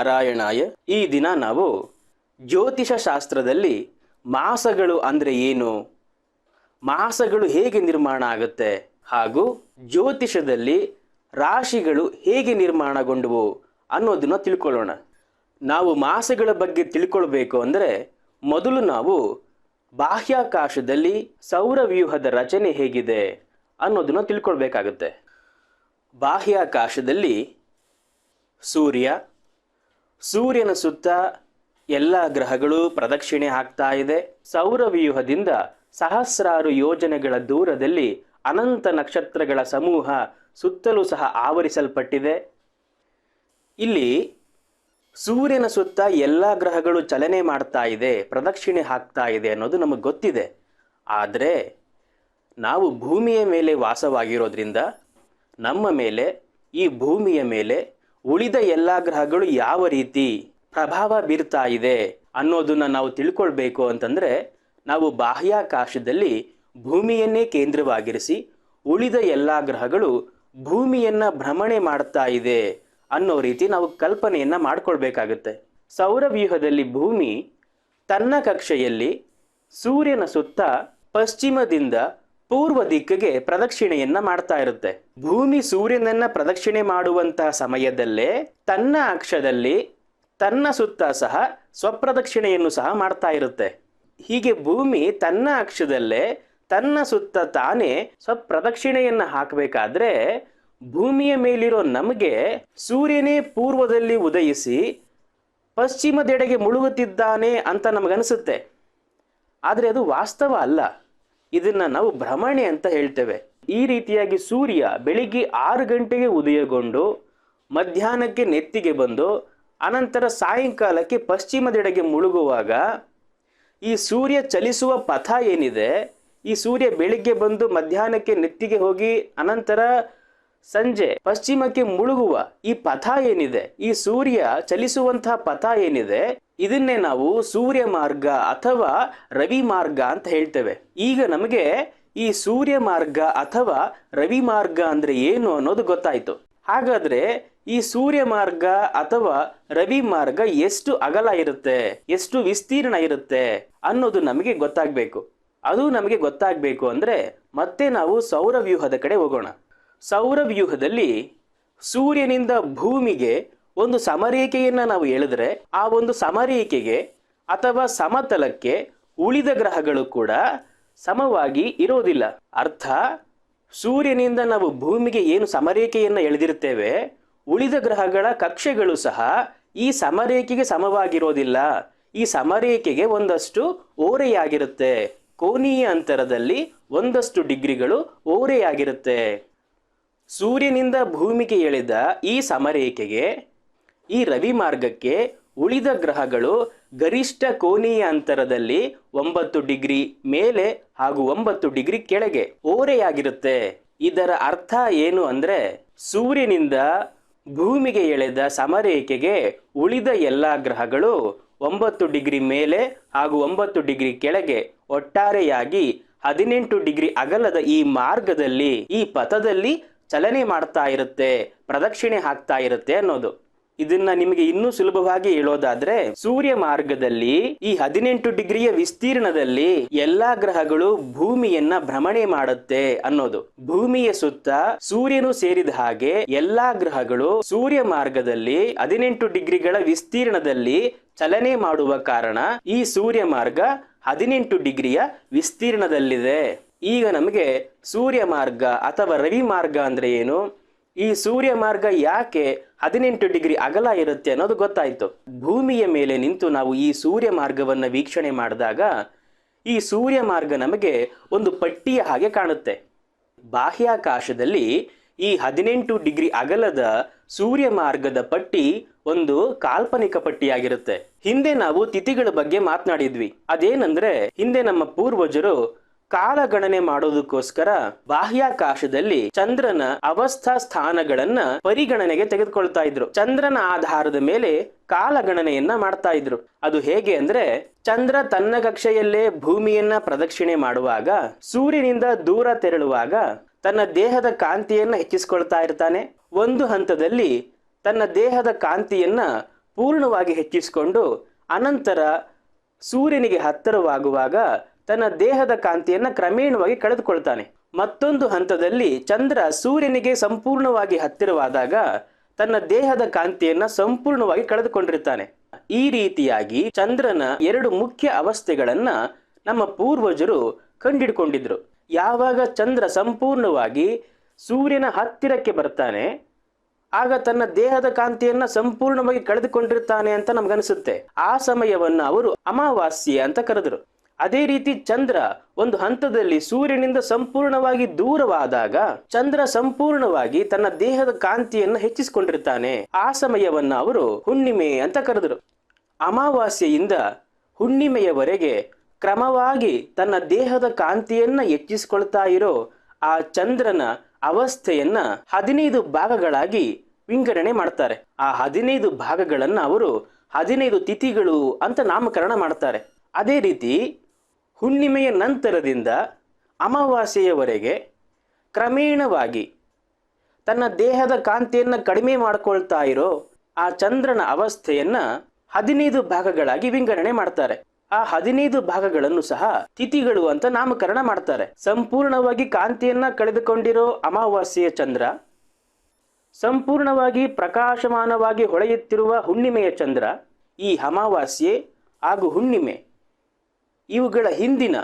ನಾರಾಯಣಾಯ. ಈ ದಿನ ನಾವು ಜ್ಯೋತಿಷ ಶಾಸ್ತ್ರದಲ್ಲಿ ಮಾಸಗಳು ಅಂದರೆ ಏನು? ಮಾಸಗಳು ಹೇಗೆ ನಿರ್ಮಾಣ ಆಗುತ್ತೆ? ಹಾಗೂ ಜ್ಯೋತಿಷದಲ್ಲಿ ರಾಶಿಗಳು ಹೇಗೆ ನಿರ್ಮಾಣಗೊಂಡವು ಅನ್ನೋದನ್ನು ತಿಳ್ಕೊಳ್ಳೋಣ. ನಾವು ಮಾಸಗಳ ಬಗ್ಗೆ ತಿಳ್ಕೊಳ್ಬೇಕು ಅಂದರೆ ಮೊದಲು ನಾವು ಬಾಹ್ಯಾಕಾಶದಲ್ಲಿ ಸೌರವ್ಯೂಹದ ರಚನೆ ಹೇಗಿದೆ ಅನ್ನೋದನ್ನು ತಿಳ್ಕೊಳ್ಬೇಕಾಗುತ್ತೆ. ಬಾಹ್ಯಾಕಾಶದಲ್ಲಿ ಸೂರ್ಯ ಸೂರ್ಯನ ಸುತ್ತ ಎಲ್ಲ ಗ್ರಹಗಳು ಪ್ರದಕ್ಷಿಣೆ ಆಗ್ತಾ ಇದೆ. ಸೌರವ್ಯೂಹದಿಂದ ಸಹಸ್ರಾರು ಯೋಜನೆಗಳ ದೂರದಲ್ಲಿ ಅನಂತ ನಕ್ಷತ್ರಗಳ ಸಮೂಹ ಸುತ್ತಲೂ ಸಹ ಆವರಿಸಲ್ಪಟ್ಟಿದೆ. ಇಲ್ಲಿ ಸೂರ್ಯನ ಸುತ್ತ ಎಲ್ಲ ಗ್ರಹಗಳು ಚಲನೆ ಮಾಡ್ತಾ ಇದೆ, ಪ್ರದಕ್ಷಿಣೆ ಹಾಕ್ತಾ ಇದೆ ಅನ್ನೋದು ನಮಗೆ ಗೊತ್ತಿದೆ. ಆದರೆ ನಾವು ಭೂಮಿಯ ಮೇಲೆ ವಾಸವಾಗಿರೋದ್ರಿಂದ ನಮ್ಮ ಮೇಲೆ, ಈ ಭೂಮಿಯ ಮೇಲೆ ಉಳಿದ ಎಲ್ಲ ಗ್ರಹಗಳು ಯಾವ ರೀತಿ ಪ್ರಭಾವ ಬೀರ್ತಾ ಇದೆ ಅನ್ನೋದನ್ನ ನಾವು ತಿಳ್ಕೊಳ್ಬೇಕು ಅಂತಂದ್ರೆ ನಾವು ಬಾಹ್ಯಾಕಾಶದಲ್ಲಿ ಭೂಮಿಯನ್ನೇ ಕೇಂದ್ರವಾಗಿರಿಸಿ ಉಳಿದ ಎಲ್ಲ ಗ್ರಹಗಳು ಭೂಮಿಯನ್ನ ಭ್ರಮಣೆ ಮಾಡ್ತಾ ಇದೆ ಅನ್ನೋ ರೀತಿ ನಾವು ಕಲ್ಪನೆಯನ್ನ ಮಾಡ್ಕೊಳ್ಬೇಕಾಗುತ್ತೆ. ಸೌರವ್ಯೂಹದಲ್ಲಿ ಭೂಮಿ ತನ್ನ ಕಕ್ಷೆಯಲ್ಲಿ ಸೂರ್ಯನ ಸುತ್ತ ಪಶ್ಚಿಮದಿಂದ ಪೂರ್ವ ದಿಕ್ಕಿಗೆ ಪ್ರದಕ್ಷಿಣೆಯನ್ನ ಮಾಡ್ತಾ ಇರುತ್ತೆ. ಭೂಮಿ ಸೂರ್ಯನನ್ನ ಪ್ರದಕ್ಷಿಣೆ ಮಾಡುವಂತಹ ಸಮಯದಲ್ಲೇ ತನ್ನ ಅಕ್ಷದಲ್ಲಿ ತನ್ನ ಸುತ್ತ ಸಹ ಸ್ವಪ್ರದಕ್ಷಿಣೆಯನ್ನು ಸಹ ಮಾಡ್ತಾ ಇರುತ್ತೆ. ಹೀಗೆ ಭೂಮಿ ತನ್ನ ಅಕ್ಷದಲ್ಲೇ ತನ್ನ ಸುತ್ತ ತಾನೇ ಸ್ವಪ್ರದಕ್ಷಿಣೆಯನ್ನು ಹಾಕಬೇಕಾದ್ರೆ ಭೂಮಿಯ ಮೇಲಿರೋ ನಮಗೆ ಸೂರ್ಯನೇ ಪೂರ್ವದಲ್ಲಿ ಉದಯಿಸಿ ಪಶ್ಚಿಮದೆಡೆಗೆ ಮುಳುಗುತ್ತಿದ್ದಾನೆ ಅಂತ ನಮಗನಿಸುತ್ತೆ. ಆದರೆ ಅದು ವಾಸ್ತವ ಅಲ್ಲ. ಇದನ್ನ ನಾವು ಭ್ರಮಣೆ ಅಂತ ಹೇಳ್ತೇವೆ. ಈ ರೀತಿಯಾಗಿ ಸೂರ್ಯ ಬೆಳಿಗ್ಗೆ ಆರು ಗಂಟೆಗೆ ಉದಯಗೊಂಡು, ಮಧ್ಯಾಹ್ನಕ್ಕೆ ನೆತ್ತಿಗೆ ಬಂದು, ಅನಂತರ ಸಾಯಂಕಾಲಕ್ಕೆ ಪಶ್ಚಿಮದೆಡೆಗೆ ಮುಳುಗುವಾಗ ಈ ಸೂರ್ಯ ಚಲಿಸುವ ಪಥ ಏನಿದೆ, ಈ ಸೂರ್ಯ ಬೆಳಿಗ್ಗೆ ಬಂದು ಮಧ್ಯಾಹ್ನಕ್ಕೆ ನೆತ್ತಿಗೆ ಹೋಗಿ, ಅನಂತರ ಸಂಜೆ ಪಶ್ಚಿಮಕ್ಕೆ ಮುಳುಗುವ ಈ ಪಥ ಏನಿದೆ, ಈ ಸೂರ್ಯ ಚಲಿಸುವಂತಹ ಪಥ ಏನಿದೆ ಇದನ್ನೇ ನಾವು ಸೂರ್ಯ ಮಾರ್ಗ ಅಥವಾ ರವಿ ಮಾರ್ಗ ಅಂತ ಹೇಳ್ತೇವೆ. ಈಗ ನಮಗೆ ಈ ಸೂರ್ಯ ಮಾರ್ಗ ಅಥವಾ ರವಿ ಮಾರ್ಗ ಅಂದ್ರೆ ಏನು ಅನ್ನೋದು ಗೊತ್ತಾಯ್ತು. ಹಾಗಾದ್ರೆ ಈ ಸೂರ್ಯ ಮಾರ್ಗ ಅಥವಾ ರವಿ ಮಾರ್ಗ ಎಷ್ಟು ಅಗಲ ಇರುತ್ತೆ, ಎಷ್ಟು ವಿಸ್ತೀರ್ಣ ಇರುತ್ತೆ ಅನ್ನೋದು ನಮಗೆ ಗೊತ್ತಾಗಬೇಕು. ಅದು ನಮಗೆ ಗೊತ್ತಾಗಬೇಕು ಅಂದ್ರೆ ಮತ್ತೆ ನಾವು ಸೌರವ್ಯೂಹದ ಕಡೆ ಹೋಗೋಣ. ಸೌರವ್ಯೂಹದಲ್ಲಿ ಸೂರ್ಯನಿಂದ ಭೂಮಿಗೆ ಒಂದು ಸಮರೇಖೆಯನ್ನು ನಾವು ಎಳೆದ್ರೆ ಆ ಒಂದು ಸಮರೇಖೆಗೆ ಅಥವಾ ಸಮತಲಕ್ಕೆ ಉಳಿದ ಗ್ರಹಗಳು ಕೂಡ ಸಮವಾಗಿ ಇರೋದಿಲ್ಲ. ಅರ್ಥ? ಸೂರ್ಯನಿಂದ ನಾವು ಭೂಮಿಗೆ ಏನು ಸಮರೇಖೆಯನ್ನು ಎಳೆದಿರ್ತೇವೆ ಉಳಿದ ಗ್ರಹಗಳ ಕಕ್ಷೆಗಳು ಸಹ ಈ ಸಮರೇಖೆಗೆ ಸಮವಾಗಿರೋದಿಲ್ಲ. ಈ ಸಮರೇಖೆಗೆ ಒಂದಷ್ಟು ಓರೆಯಾಗಿರುತ್ತೆ. ಕೋನೀಯ ಅಂತರದಲ್ಲಿ ಒಂದಷ್ಟು ಡಿಗ್ರಿಗಳು ಓರೆಯಾಗಿರುತ್ತೆ. ಸೂರ್ಯನಿಂದ ಭೂಮಿಗೆ ಎಳೆದ ಈ ಸಮರೇಖೆಗೆ ಈ ರವಿ ಮಾರ್ಗಕ್ಕೆ ಉಳಿದ ಗ್ರಹಗಳು ಗರಿಷ್ಠ ಕೋನೀಯ ಅಂತರದಲ್ಲಿ ಒಂಬತ್ತು ಡಿಗ್ರಿ ಮೇಲೆ ಹಾಗೂ ಒಂಬತ್ತು ಡಿಗ್ರಿ ಕೆಳಗೆ ಓರೆಯಾಗಿರುತ್ತೆ. ಇದರ ಅರ್ಥ ಏನು ಅಂದ್ರೆ ಸೂರ್ಯನಿಂದ ಭೂಮಿಗೆ ಎಳೆದ ಸಮರೇಖೆಗೆ ಉಳಿದ ಎಲ್ಲ ಗ್ರಹಗಳು ಒಂಬತ್ತು ಡಿಗ್ರಿ ಮೇಲೆ ಹಾಗೂ ಒಂಬತ್ತು ಡಿಗ್ರಿ ಕೆಳಗೆ ಒಟ್ಟಾರೆಯಾಗಿ ಹದಿನೆಂಟು ಡಿಗ್ರಿ ಅಗಲದ ಈ ಮಾರ್ಗದಲ್ಲಿ ಈ ಪಥದಲ್ಲಿ ಚಲನೆ ಮಾಡ್ತಾ ಇರುತ್ತೆ, ಪ್ರದಕ್ಷಿಣೆ ಹಾಕ್ತಾ ಇರುತ್ತೆ ಅನ್ನೋದು. ಇದನ್ನ ನಿಮಗೆ ಇನ್ನೂ ಸುಲಭವಾಗಿ ಹೇಳೋದಾದ್ರೆ, ಸೂರ್ಯ ಮಾರ್ಗದಲ್ಲಿ ಈ ಹದಿನೆಂಟು ಡಿಗ್ರಿಯ ವಿಸ್ತೀರ್ಣದಲ್ಲಿ ಎಲ್ಲಾ ಗ್ರಹಗಳು ಭೂಮಿಯನ್ನ ಭ್ರಮಣೆ ಮಾಡುತ್ತೆ ಅನ್ನೋದು. ಭೂಮಿಯ ಸುತ್ತ ಸೂರ್ಯನು ಸೇರಿದ ಹಾಗೆ ಎಲ್ಲಾ ಗ್ರಹಗಳು ಸೂರ್ಯ ಮಾರ್ಗದಲ್ಲಿ ಹದಿನೆಂಟು ಡಿಗ್ರಿಗಳ ವಿಸ್ತೀರ್ಣದಲ್ಲಿ ಚಲನೆ ಮಾಡುವ ಕಾರಣ ಈ ಸೂರ್ಯ ಮಾರ್ಗ ಹದಿನೆಂಟು ಡಿಗ್ರಿಯ ವಿಸ್ತೀರ್ಣದಲ್ಲಿದೆ. ಈಗ ನಮಗೆ ಸೂರ್ಯ ಮಾರ್ಗ ಅಥವಾ ರವಿ ಮಾರ್ಗ ಅಂದ್ರೆ ಏನು? ಈ ಸೂರ್ಯ ಮಾರ್ಗ ಯಾಕೆ ಹದಿನೆಂಟು ಡಿಗ್ರಿ ಅಗಲ ಇರುತ್ತೆ ಅನ್ನೋದು ಗೊತ್ತಾಯಿತು. ಭೂಮಿಯ ಮೇಲೆ ನಿಂತು ನಾವು ಈ ಸೂರ್ಯ ಮಾರ್ಗವನ್ನು ವೀಕ್ಷಣೆ ಮಾಡಿದಾಗ ಈ ಸೂರ್ಯ ಮಾರ್ಗ ನಮಗೆ ಒಂದು ಪಟ್ಟಿಯ ಹಾಗೆ ಕಾಣುತ್ತೆ. ಬಾಹ್ಯಾಕಾಶದಲ್ಲಿ ಈ ಹದಿನೆಂಟು ಡಿಗ್ರಿ ಅಗಲದ ಸೂರ್ಯ ಮಾರ್ಗದ ಪಟ್ಟಿ ಒಂದು ಕಾಲ್ಪನಿಕ ಪಟ್ಟಿಯಾಗಿರುತ್ತೆ. ಹಿಂದೆ ನಾವು ತಿಥಿಗಳ ಬಗ್ಗೆ ಮಾತನಾಡಿದ್ವಿ. ಅದೇನಂದ್ರೆ ಹಿಂದೆ ನಮ್ಮ ಪೂರ್ವಜರು ಕಾಲಗಣನೆ ಮಾಡೋದಕ್ಕೋಸ್ಕರ ಬಾಹ್ಯಾಕಾಶದಲ್ಲಿ ಚಂದ್ರನ ಅವಸ್ಥಾ ಸ್ಥಾನಗಳನ್ನ ಪರಿಗಣನೆಗೆ ತೆಗೆದುಕೊಳ್ತಾ ಇದ್ರು. ಚಂದ್ರನ ಆಧಾರದ ಮೇಲೆ ಕಾಲಗಣನೆಯನ್ನ ಮಾಡ್ತಾ ಇದ್ರು. ಅದು ಹೇಗೆ ಅಂದ್ರೆ, ಚಂದ್ರ ತನ್ನ ಕಕ್ಷೆಯಲ್ಲೇ ಭೂಮಿಯನ್ನ ಪ್ರದಕ್ಷಿಣೆ ಮಾಡುವಾಗ, ಸೂರ್ಯನಿಂದ ದೂರ ತೆರಳುವಾಗ ತನ್ನ ದೇಹದ ಕಾಂತಿಯನ್ನ ಹೆಚ್ಚಿಸ್ಕೊಳ್ತಾ ಇರ್ತಾನೆ. ಒಂದು ಹಂತದಲ್ಲಿ ತನ್ನ ದೇಹದ ಕಾಂತಿಯನ್ನ ಪೂರ್ಣವಾಗಿ ಹೆಚ್ಚಿಸಿಕೊಂಡು, ಅನಂತರ ಸೂರ್ಯನಿಗೆ ಹತ್ತಿರವಾಗುವಾಗ ತನ್ನ ದೇಹದ ಕಾಂತಿಯನ್ನ ಕ್ರಮೇಣವಾಗಿ ಕಳೆದುಕೊಳ್ತಾನೆ. ಮತ್ತೊಂದು ಹಂತದಲ್ಲಿ ಚಂದ್ರ ಸೂರ್ಯನಿಗೆ ಸಂಪೂರ್ಣವಾಗಿ ಹತ್ತಿರವಾದಾಗ ತನ್ನ ದೇಹದ ಕಾಂತಿಯನ್ನ ಸಂಪೂರ್ಣವಾಗಿ ಕಳೆದುಕೊಂಡಿರ್ತಾನೆ. ಈ ರೀತಿಯಾಗಿ ಚಂದ್ರನ ಎರಡು ಮುಖ್ಯ ಅವಸ್ಥೆಗಳನ್ನ ನಮ್ಮ ಪೂರ್ವಜರು ಕಂಡಿಡ್ಕೊಂಡಿದ್ರು. ಯಾವಾಗ ಚಂದ್ರ ಸಂಪೂರ್ಣವಾಗಿ ಸೂರ್ಯನ ಹತ್ತಿರಕ್ಕೆ ಬರ್ತಾನೆ, ಆಗ ತನ್ನ ದೇಹದ ಕಾಂತಿಯನ್ನ ಸಂಪೂರ್ಣವಾಗಿ ಕಳೆದುಕೊಂಡಿರ್ತಾನೆ ಅಂತ ನಮ್ಗನಿಸುತ್ತೆ. ಆ ಸಮಯವನ್ನ ಅವರು ಅಮಾವಾಸ್ಯೆ ಅಂತ ಕರೆದರು. ಅದೇ ರೀತಿ ಚಂದ್ರ ಒಂದು ಹಂತದಲ್ಲಿ ಸೂರ್ಯನಿಂದ ಸಂಪೂರ್ಣವಾಗಿ ದೂರವಾದಾಗ ಚಂದ್ರ ಸಂಪೂರ್ಣವಾಗಿ ತನ್ನ ದೇಹದ ಕಾಂತಿಯನ್ನು ಹೆಚ್ಚಿಸಿಕೊಂಡಿರ್ತಾನೆ. ಆ ಸಮಯವನ್ನ ಅವರು ಹುಣ್ಣಿಮೆ ಅಂತ ಕರೆದರು. ಅಮಾವಾಸ್ಯೆಯಿಂದ ಹುಣ್ಣಿಮೆಯವರೆಗೆ ಕ್ರಮವಾಗಿ ತನ್ನ ದೇಹದ ಕಾಂತಿಯನ್ನ ಹೆಚ್ಚಿಸಿಕೊಳ್ತಾ ಇರೋ ಆ ಚಂದ್ರನ ಅವಸ್ಥೆಯನ್ನ ಹದಿನೈದು ಭಾಗಗಳಾಗಿ ವಿಂಗಡಣೆ ಮಾಡ್ತಾರೆ. ಆ ಹದಿನೈದು ಭಾಗಗಳನ್ನ ಅವರು ಹದಿನೈದು ತಿಥಿಗಳು ಅಂತ ನಾಮಕರಣ ಮಾಡ್ತಾರೆ. ಅದೇ ರೀತಿ ಹುಣ್ಣಿಮೆಯ ನಂತರದಿಂದ ಅಮಾವಾಸ್ಯೆಯವರೆಗೆ ಕ್ರಮೇಣವಾಗಿ ತನ್ನ ದೇಹದ ಕಾಂತಿಯನ್ನು ಕಡಿಮೆ ಮಾಡಿಕೊಳ್ತಾ ಇರೋ ಆ ಚಂದ್ರನ ಅವಸ್ಥೆಯನ್ನು ಹದಿನೈದು ಭಾಗಗಳಾಗಿ ವಿಂಗಡಣೆ ಮಾಡ್ತಾರೆ. ಆ ಹದಿನೈದು ಭಾಗಗಳನ್ನು ಸಹ ತಿಥಿಗಳು ಅಂತ ನಾಮಕರಣ ಮಾಡ್ತಾರೆ. ಸಂಪೂರ್ಣವಾಗಿ ಕಾಂತಿಯನ್ನ ಕಳೆದುಕೊಂಡಿರೋ ಅಮಾವಾಸ್ಯೆಯ ಚಂದ್ರ, ಸಂಪೂರ್ಣವಾಗಿ ಪ್ರಕಾಶಮಾನವಾಗಿ ಹೊಳೆಯುತ್ತಿರುವ ಹುಣ್ಣಿಮೆಯ ಚಂದ್ರ ಈ ಅಮಾವಾಸ್ಯೆ ಹಾಗೂ ಹುಣ್ಣಿಮೆ ಇವುಗಳ ಹಿಂದಿನ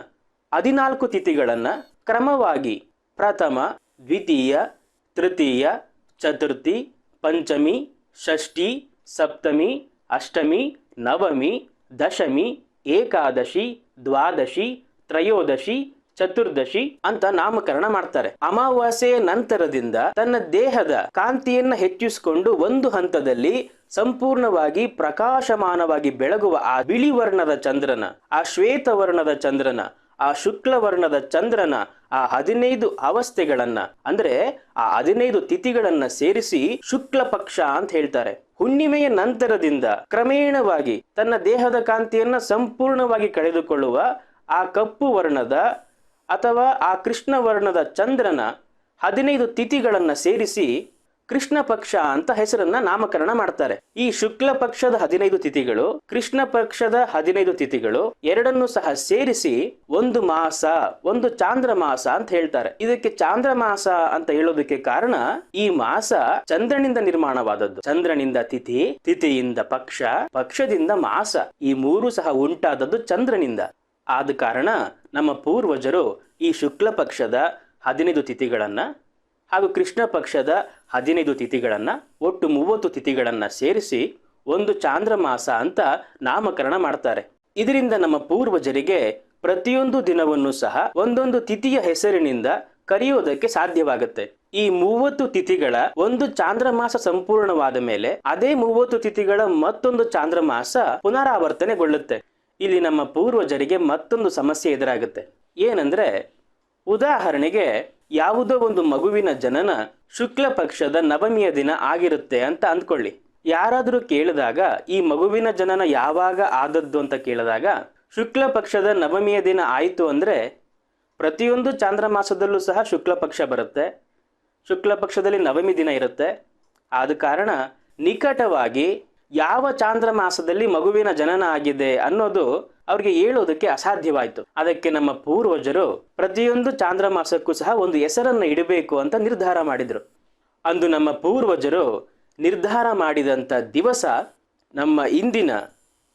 ಹದಿನಾಲ್ಕು ತಿಥಿಗಳನ್ನು ಕ್ರಮವಾಗಿ ಪ್ರಥಮ, ದ್ವಿತೀಯ, ತೃತೀಯ, ಚತುರ್ಥಿ, ಪಂಚಮಿ, ಷಷ್ಠಿ, ಸಪ್ತಮಿ, ಅಷ್ಟಮಿ, ನವಮಿ, ದಶಮಿ, ಏಕಾದಶಿ, ದ್ವಾದಶಿ, ತ್ರಯೋದಶಿ ಚತುರ್ದಶಿ ಅಂತ ನಾಮಕರಣ ಮಾಡ್ತಾರೆ. ಅಮಾವಾಸ್ಯೆಯ ನಂತರದಿಂದ ತನ್ನ ದೇಹದ ಕಾಂತಿಯನ್ನ ಹೆಚ್ಚಿಸಿಕೊಂಡು ಒಂದು ಹಂತದಲ್ಲಿ ಸಂಪೂರ್ಣವಾಗಿ ಪ್ರಕಾಶಮಾನವಾಗಿ ಬೆಳಗುವ ಆ ಬಿಳಿ ವರ್ಣದ ಚಂದ್ರನ, ಆ ಶ್ವೇತ ವರ್ಣದ ಚಂದ್ರನ, ಆ ಶುಕ್ಲ ವರ್ಣದ ಚಂದ್ರನ, ಆ ಹದಿನೈದು ಅವಸ್ಥೆಗಳನ್ನ, ಅಂದ್ರೆ ಆ ಹದಿನೈದು ತಿಥಿಗಳನ್ನ ಸೇರಿಸಿ ಶುಕ್ಲ ಪಕ್ಷ ಅಂತ ಹೇಳ್ತಾರೆ. ಹುಣ್ಣಿಮೆಯ ನಂತರದಿಂದ ಕ್ರಮೇಣವಾಗಿ ತನ್ನ ದೇಹದ ಕಾಂತಿಯನ್ನ ಸಂಪೂರ್ಣವಾಗಿ ಕಳೆದುಕೊಳ್ಳುವ ಆ ಕಪ್ಪು ವರ್ಣದ ಅಥವಾ ಆ ಕೃಷ್ಣವರ್ಣದ ಚಂದ್ರನ ಹದಿನೈದು ತಿಥಿಗಳನ್ನ ಸೇರಿಸಿ ಕೃಷ್ಣ ಪಕ್ಷ ಅಂತ ಹೆಸರನ್ನ ನಾಮಕರಣ ಮಾಡ್ತಾರೆ. ಈ ಶುಕ್ಲ ಪಕ್ಷದ ಹದಿನೈದು ತಿಥಿಗಳು, ಕೃಷ್ಣ ಪಕ್ಷದ ಹದಿನೈದು ತಿಥಿಗಳು ಎರಡನ್ನು ಸಹ ಸೇರಿಸಿ ಒಂದು ಮಾಸ, ಒಂದು ಚಾಂದ್ರ ಮಾಸ ಅಂತ ಹೇಳ್ತಾರೆ. ಇದಕ್ಕೆ ಚಾಂದ್ರಮಾಸ ಅಂತ ಹೇಳೋದಕ್ಕೆ ಕಾರಣ ಈ ಮಾಸ ಚಂದ್ರನಿಂದ ನಿರ್ಮಾಣವಾದದ್ದು. ಚಂದ್ರನಿಂದ ತಿಥಿ, ತಿಥಿಯಿಂದ ಪಕ್ಷ, ಪಕ್ಷದಿಂದ ಮಾಸ. ಈ ಮೂರು ಸಹ ಉಂಟಾದದ್ದು ಚಂದ್ರನಿಂದ. ಆದ ಕಾರಣ ನಮ್ಮ ಪೂರ್ವಜರು ಈ ಶುಕ್ಲ ಪಕ್ಷದ ಹದಿನೈದು ತಿಥಿಗಳನ್ನು ಹಾಗೂ ಕೃಷ್ಣ ಪಕ್ಷದ ಹದಿನೈದು ತಿಥಿಗಳನ್ನು ಒಟ್ಟು ಮೂವತ್ತು ತಿಥಿಗಳನ್ನು ಸೇರಿಸಿ ಒಂದು ಚಾಂದ್ರಮಾಸ ಅಂತ ನಾಮಕರಣ ಮಾಡ್ತಾರೆ. ಇದರಿಂದ ನಮ್ಮ ಪೂರ್ವಜರಿಗೆ ಪ್ರತಿಯೊಂದು ದಿನವನ್ನು ಸಹ ಒಂದೊಂದು ತಿಥಿಯ ಹೆಸರಿನಿಂದ ಕರೆಯುವುದಕ್ಕೆ ಸಾಧ್ಯವಾಗುತ್ತೆ. ಈ ಮೂವತ್ತು ತಿಥಿಗಳ ಒಂದು ಚಾಂದ್ರಮಾಸ ಸಂಪೂರ್ಣವಾದ ಮೇಲೆ ಅದೇ ಮೂವತ್ತು ತಿಥಿಗಳ ಮತ್ತೊಂದು ಚಾಂದ್ರಮಾಸ ಪುನರಾವರ್ತನೆಗೊಳ್ಳುತ್ತೆ. ಇಲ್ಲಿ ನಮ್ಮ ಪೂರ್ವಜರಿಗೆ ಮತ್ತೊಂದು ಸಮಸ್ಯೆ ಎದುರಾಗುತ್ತೆ. ಏನಂದ್ರೆ, ಉದಾಹರಣೆಗೆ ಯಾವುದೋ ಒಂದು ಮಗುವಿನ ಜನನ ಶುಕ್ಲ ಪಕ್ಷದ ನವಮಿಯ ದಿನ ಆಗಿರುತ್ತೆ ಅಂತ ಅಂದ್ಕೊಳ್ಳಿ. ಯಾರಾದರೂ ಕೇಳಿದಾಗ, ಈ ಮಗುವಿನ ಜನನ ಯಾವಾಗ ಆದದ್ದು ಅಂತ ಕೇಳಿದಾಗ, ಶುಕ್ಲ ಪಕ್ಷದ ನವಮಿಯ ದಿನ ಆಯಿತು ಅಂದರೆ ಪ್ರತಿಯೊಂದು ಚಾಂದ್ರಮಾಸದಲ್ಲೂ ಸಹ ಶುಕ್ಲ ಪಕ್ಷ ಬರುತ್ತೆ. ಶುಕ್ಲ ಪಕ್ಷದಲ್ಲಿ ನವಮಿ ದಿನ ಇರುತ್ತೆ. ಆದ ಕಾರಣ ನಿಕಟವಾಗಿ ಯಾವ ಚಾಂದ್ರಮಾಸದಲ್ಲಿ ಮಗುವಿನ ಜನನ ಆಗಿದೆ ಅನ್ನೋದು ಅವ್ರಿಗೆ ಹೇಳೋದಕ್ಕೆ ಅಸಾಧ್ಯವಾಯಿತು. ಅದಕ್ಕೆ ನಮ್ಮ ಪೂರ್ವಜರು ಪ್ರತಿಯೊಂದು ಚಾಂದ್ರಮಾಸಕ್ಕೂ ಸಹ ಒಂದು ಹೆಸರನ್ನ ಇಡಬೇಕು ಅಂತ ನಿರ್ಧಾರ ಮಾಡಿದ್ರು. ಅಂದು ನಮ್ಮ ಪೂರ್ವಜರು ನಿರ್ಧಾರ ಮಾಡಿದಂಥ ದಿವಸ ನಮ್ಮ ಇಂದಿನ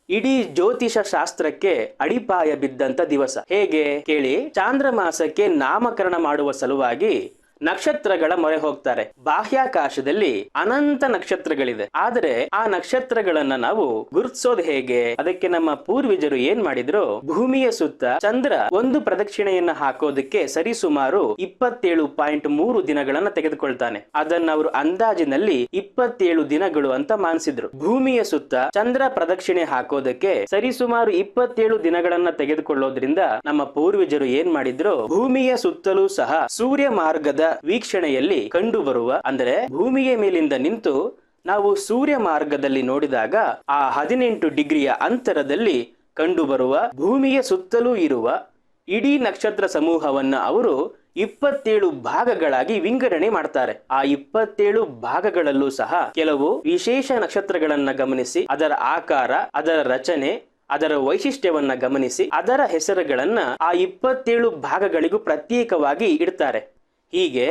ಇಡೀ ಜ್ಯೋತಿಷ ಶಾಸ್ತ್ರಕ್ಕೆ ಅಡಿಪಾಯ ಬಿದ್ದಂತ ದಿವಸ. ಹೇಗೆ ಕೇಳಿ? ಚಾಂದ್ರಮಾಸಕ್ಕೆ ನಾಮಕರಣ ಮಾಡುವ ಸಲುವಾಗಿ ನಕ್ಷತ್ರಗಳ ಮೊರೆ ಹೋಗ್ತಾರೆ. ಬಾಹ್ಯಾಕಾಶದಲ್ಲಿ ಅನಂತ ನಕ್ಷತ್ರಗಳಿದೆ ಆದರೆ ಆ ನಕ್ಷತ್ರಗಳನ್ನ ನಾವು ಗುರುತಿಸೋದು ಹೇಗೆ? ಅದಕ್ಕೆ ನಮ್ಮ ಪೂರ್ವಜರು ಏನ್ ಮಾಡಿದ್ರು? ಭೂಮಿಯ ಸುತ್ತ ಚಂದ್ರ ಒಂದು ಪ್ರದಕ್ಷಿಣೆಯನ್ನ ಹಾಕೋದಕ್ಕೆ ಸರಿಸುಮಾರು ಇಪ್ಪತ್ತೇಳು ಪಾಯಿಂಟ್ ಮೂರು ದಿನಗಳನ್ನ ತೆಗೆದುಕೊಳ್ತಾನೆ. ಅದನ್ನ ಅವರು ಅಂದಾಜಿನಲ್ಲಿ ಇಪ್ಪತ್ತೇಳು ದಿನಗಳು ಅಂತ ಮಾನಿಸಿದ್ರು. ಭೂಮಿಯ ಸುತ್ತ ಚಂದ್ರ ಪ್ರದಕ್ಷಿಣೆ ಹಾಕೋದಕ್ಕೆ ಸರಿಸುಮಾರು ಇಪ್ಪತ್ತೇಳು ದಿನಗಳನ್ನ ತೆಗೆದುಕೊಳ್ಳೋದ್ರಿಂದ ನಮ್ಮ ಪೂರ್ವಜರು ಏನ್ ಮಾಡಿದ್ರು? ಭೂಮಿಯ ಸುತ್ತಲೂ ಸಹ ಸೂರ್ಯ ಮಾರ್ಗದ ವೀಕ್ಷಣೆಯಲ್ಲಿ ಕಂಡುಬರುವ, ಅಂದರೆ ಭೂಮಿಯ ಮೇಲಿಂದ ನಿಂತು ನಾವು ಸೂರ್ಯ ಮಾರ್ಗದಲ್ಲಿ ನೋಡಿದಾಗ ಆ ಹದಿನೆಂಟು ಡಿಗ್ರಿಯ ಅಂತರದಲ್ಲಿ ಕಂಡುಬರುವ, ಭೂಮಿಯ ಸುತ್ತಲೂ ಇರುವ ಇಡೀ ನಕ್ಷತ್ರ ಸಮೂಹವನ್ನ ಅವರು ಇಪ್ಪತ್ತೇಳು ಭಾಗಗಳಾಗಿ ವಿಂಗಡಣೆ ಮಾಡ್ತಾರೆ. ಆ ಇಪ್ಪತ್ತೇಳು ಭಾಗಗಳಲ್ಲೂ ಸಹ ಕೆಲವು ವಿಶೇಷ ನಕ್ಷತ್ರಗಳನ್ನ ಗಮನಿಸಿ, ಅದರ ಆಕಾರ, ಅದರ ರಚನೆ, ಅದರ ವೈಶಿಷ್ಟ್ಯವನ್ನ ಗಮನಿಸಿ, ಅದರ ಹೆಸರುಗಳನ್ನ ಆ ಇಪ್ಪತ್ತೇಳು ಭಾಗಗಳಿಗೂ ಪ್ರತ್ಯೇಕವಾಗಿ ಇಡ್ತಾರೆ. ಹೀಗೆ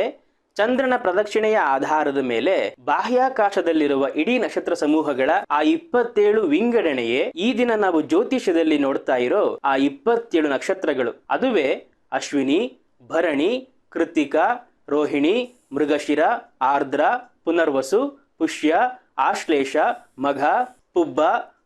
ಚಂದ್ರನ ಪ್ರದಕ್ಷಿಣೆಯ ಆಧಾರದ ಮೇಲೆ ಬಾಹ್ಯಾಕಾಶದಲ್ಲಿರುವ ಇಡೀ ನಕ್ಷತ್ರ ಸಮೂಹಗಳ ಆ ಇಪ್ಪತ್ತೇಳು ವಿಂಗಡಣೆಯೇ ಈ ದಿನ ನಾವು ಜ್ಯೋತಿಷ್ಯದಲ್ಲಿ ನೋಡ್ತಾ ಇರೋ ಆ ಇಪ್ಪತ್ತೇಳು ನಕ್ಷತ್ರಗಳು. ಅದುವೇ ಅಶ್ವಿನಿ, ಭರಣಿ ಕೃತಿಕ ರೋಹಿಣಿ, ಮೃಗಶಿರ, ಆರ್ದ್ರ, ಪುನರ್ವಸು, ಪುಷ್ಯ, ಆಶ್ಲೇಷ, ಮಘ, ಪುಬ್ಬ,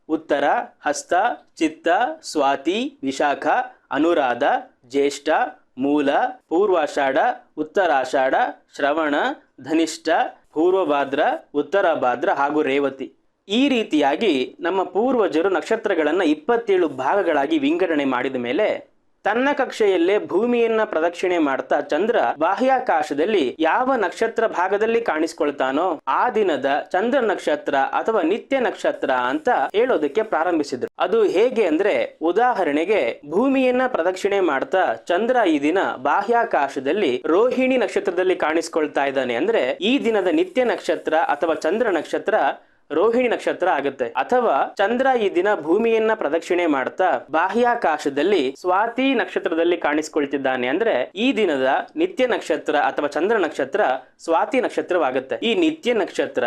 ಉತ್ತರ, ಹಸ್ತ, ಚಿತ್ತ, ಸ್ವಾತಿ, ವಿಶಾಖ, ಅನುರಾಧ, ಜ್ಯೇಷ್ಠ ಮೂಲ, ಪೂರ್ವಾಷಾಢ, ಉತ್ತರಾಷಾಢ, ಶ್ರವಣ, ಧನಿಷ್ಠ, ಪೂರ್ವಭಾದ್ರ ಉತ್ತರ ಭಾದ್ರ ಹಾಗೂ ರೇವತಿ. ಈ ರೀತಿಯಾಗಿ ನಮ್ಮ ಪೂರ್ವಜರು ನಕ್ಷತ್ರಗಳನ್ನು ಇಪ್ಪತ್ತೇಳು ಭಾಗಗಳಾಗಿ ವಿಂಗಡಣೆ ಮಾಡಿದ ಮೇಲೆ ತನ್ನ ಕಕ್ಷೆಯಲ್ಲೇ ಭೂಮಿಯನ್ನ ಪ್ರದಕ್ಷಿಣೆ ಮಾಡ್ತಾ ಚಂದ್ರ ಬಾಹ್ಯಾಕಾಶದಲ್ಲಿ ಯಾವ ನಕ್ಷತ್ರ ಭಾಗದಲ್ಲಿ ಕಾಣಿಸ್ಕೊಳ್ತಾನೋ ಆ ದಿನದ ಚಂದ್ರ ನಕ್ಷತ್ರ ಅಥವಾ ನಿತ್ಯ ನಕ್ಷತ್ರ ಅಂತ ಹೇಳೋದಕ್ಕೆ ಪ್ರಾರಂಭಿಸಿದ್ರು. ಅದು ಹೇಗೆ ಅಂದ್ರೆ ಉದಾಹರಣೆಗೆ ಭೂಮಿಯನ್ನ ಪ್ರದಕ್ಷಿಣೆ ಮಾಡ್ತಾ ಚಂದ್ರ ಈ ದಿನ ಬಾಹ್ಯಾಕಾಶದಲ್ಲಿ ರೋಹಿಣಿ ನಕ್ಷತ್ರದಲ್ಲಿ ಕಾಣಿಸ್ಕೊಳ್ತಾ ಇದ್ದಾನೆ ಅಂದ್ರೆ ಈ ದಿನದ ನಿತ್ಯ ನಕ್ಷತ್ರ ಅಥವಾ ಚಂದ್ರ ನಕ್ಷತ್ರ ರೋಹಿಣಿ ನಕ್ಷತ್ರ ಆಗುತ್ತೆ. ಅಥವಾ ಚಂದ್ರ ಈ ದಿನ ಭೂಮಿಯನ್ನ ಪ್ರದಕ್ಷಿಣೆ ಮಾಡ್ತಾ ಬಾಹ್ಯಾಕಾಶದಲ್ಲಿ ಸ್ವಾತಿ ನಕ್ಷತ್ರದಲ್ಲಿ ಕಾಣಿಸಿಕೊಳ್ತಿದ್ದಾನೆ ಅಂದ್ರೆ ಈ ದಿನದ ನಿತ್ಯ ನಕ್ಷತ್ರ ಅಥವಾ ಚಂದ್ರ ನಕ್ಷತ್ರ ಸ್ವಾತಿ ನಕ್ಷತ್ರವಾಗುತ್ತೆ. ಈ ನಿತ್ಯ ನಕ್ಷತ್ರ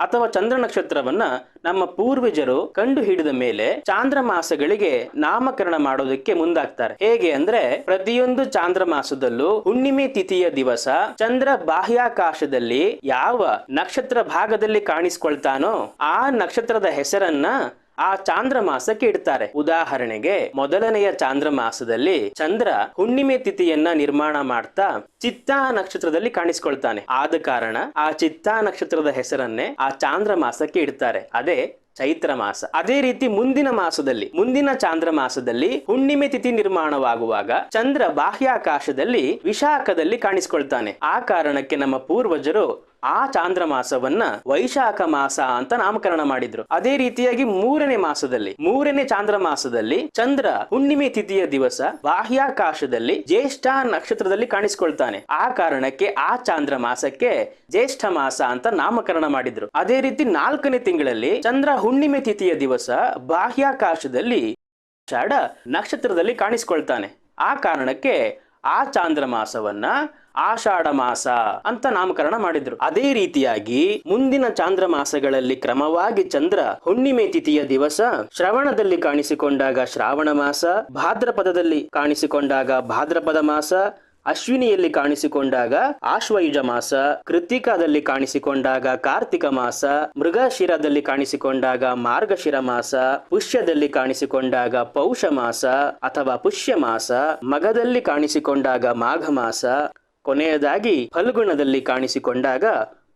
ಅಥವಾ ಚಂದ್ರ ನಕ್ಷತ್ರವನ್ನ ನಮ್ಮ ಪೂರ್ವಜರು ಕಂಡು ಹಿಡಿದ ಮೇಲೆ ಚಾಂದ್ರಮಾಸಗಳಿಗೆ ನಾಮಕರಣ ಮಾಡೋದಕ್ಕೆ ಮುಂದಾಗ್ತಾರೆ. ಹೇಗೆ ಅಂದ್ರೆ ಪ್ರತಿಯೊಂದು ಚಾಂದ್ರಮಾಸದಲ್ಲೂ ಹುಣ್ಣಿಮೆ ತಿಥಿಯ ದಿವಸ ಚಂದ್ರ ಬಾಹ್ಯಾಕಾಶದಲ್ಲಿ ಯಾವ ನಕ್ಷತ್ರ ಭಾಗದಲ್ಲಿ ಕಾಣಿಸ್ಕೊಳ್ತಾನೋ ಆ ನಕ್ಷತ್ರದ ಹೆಸರನ್ನ ಆ ಚಾಂದ್ರಮಾಸಕ್ಕೆ ಇಡ್ತಾರೆ. ಉದಾಹರಣೆಗೆ, ಮೊದಲನೆಯ ಚಾಂದ್ರಮಾಸದಲ್ಲಿ ಚಂದ್ರ ಹುಣ್ಣಿಮೆ ತಿಥಿಯನ್ನ ನಿರ್ಮಾಣ ಮಾಡ್ತಾ ಚಿತ್ತಾ ನಕ್ಷತ್ರದಲ್ಲಿ ಕಾಣಿಸ್ಕೊಳ್ತಾನೆ. ಆದ ಕಾರಣ ಆ ಚಿತ್ತಾ ನಕ್ಷತ್ರದ ಹೆಸರನ್ನೇ ಆ ಚಾಂದ್ರ ಮಾಸಕ್ಕೆ ಇಡ್ತಾರೆ. ಅದೇ ಚೈತ್ರ ಮಾಸ. ಅದೇ ರೀತಿ ಮುಂದಿನ ಮಾಸದಲ್ಲಿ, ಮುಂದಿನ ಚಾಂದ್ರ ಮಾಸದಲ್ಲಿ ಹುಣ್ಣಿಮೆ ತಿಥಿ ನಿರ್ಮಾಣವಾಗುವಾಗ ಚಂದ್ರ ಬಾಹ್ಯಾಕಾಶದಲ್ಲಿ ವಿಶಾಖದಲ್ಲಿ ಕಾಣಿಸ್ಕೊಳ್ತಾನೆ. ಆ ಕಾರಣಕ್ಕೆ ನಮ್ಮ ಪೂರ್ವಜರು ಆ ಚಾಂದ್ರ ಮಾಸವನ್ನ ವೈಶಾಖ ಮಾಸ ಅಂತ ನಾಮಕರಣ ಮಾಡಿದ್ರು. ಅದೇ ರೀತಿಯಾಗಿ ಮೂರನೇ ಮಾಸದಲ್ಲಿ, ಮೂರನೇ ಚಾಂದ್ರ ಮಾಸದಲ್ಲಿ ಚಂದ್ರ ಹುಣ್ಣಿಮೆ ತಿಥಿಯ ದಿವಸ ಬಾಹ್ಯಾಕಾಶದಲ್ಲಿ ಜ್ಯೇಷ್ಠ ನಕ್ಷತ್ರದಲ್ಲಿ ಕಾಣಿಸಿಕೊಳ್ತಾನೆ. ಆ ಕಾರಣಕ್ಕೆ ಆ ಚಾಂದ್ರ ಮಾಸಕ್ಕೆ ಜ್ಯೇಷ್ಠ ಮಾಸ ಅಂತ ನಾಮಕರಣ ಮಾಡಿದ್ರು. ಅದೇ ರೀತಿ ನಾಲ್ಕನೇ ತಿಂಗಳಲ್ಲಿ ಚಂದ್ರ ಹುಣ್ಣಿಮೆ ತಿಥಿಯ ದಿವಸ ಬಾಹ್ಯಾಕಾಶದಲ್ಲಿ ನಕ್ಷತ್ರದಲ್ಲಿ ಕಾಣಿಸಿಕೊಳ್ತಾನೆ. ಆ ಕಾರಣಕ್ಕೆ ಆ ಚಾಂದ್ರ ಮಾಸವನ್ನ ಆಷಾಢ ಮಾಸ ಅಂತ ನಾಮಕರಣ ಮಾಡಿದ್ರು. ಅದೇ ರೀತಿಯಾಗಿ ಮುಂದಿನ ಚಾಂದ್ರ ಮಾಸಗಳಲ್ಲಿ ಕ್ರಮವಾಗಿ ಚಂದ್ರ ಹುಣ್ಣಿಮೆ ತಿಥಿಯ ದಿವಸ ಶ್ರವಣದಲ್ಲಿ ಕಾಣಿಸಿಕೊಂಡಾಗ ಶ್ರಾವಣ ಮಾಸ ಭಾದ್ರಪದದಲ್ಲಿ ಕಾಣಿಸಿಕೊಂಡಾಗ ಭಾದ್ರಪದ ಮಾಸ ಅಶ್ವಿನಿಯಲ್ಲಿ ಕಾಣಿಸಿಕೊಂಡಾಗ ಆಶ್ವಯುಜ ಮಾಸ ಕೃತಿಕಾದಲ್ಲಿ ಕಾಣಿಸಿಕೊಂಡಾಗ ಕಾರ್ತಿಕ ಮಾಸ ಮೃಗಶಿರದಲ್ಲಿ ಕಾಣಿಸಿಕೊಂಡಾಗ ಮಾರ್ಗಶಿರ ಮಾಸ ಪುಷ್ಯದಲ್ಲಿ ಕಾಣಿಸಿಕೊಂಡಾಗ ಪೌಷ ಮಾಸ ಅಥವಾ ಪುಷ್ಯ ಮಾಸ ಮಗದಲ್ಲಿ ಕಾಣಿಸಿಕೊಂಡಾಗ ಮಾಘ ಮಾಸ ಕೊನೆಯದಾಗಿ ಫಲ್ಗುಣದಲ್ಲಿ ಕಾಣಿಸಿಕೊಂಡಾಗ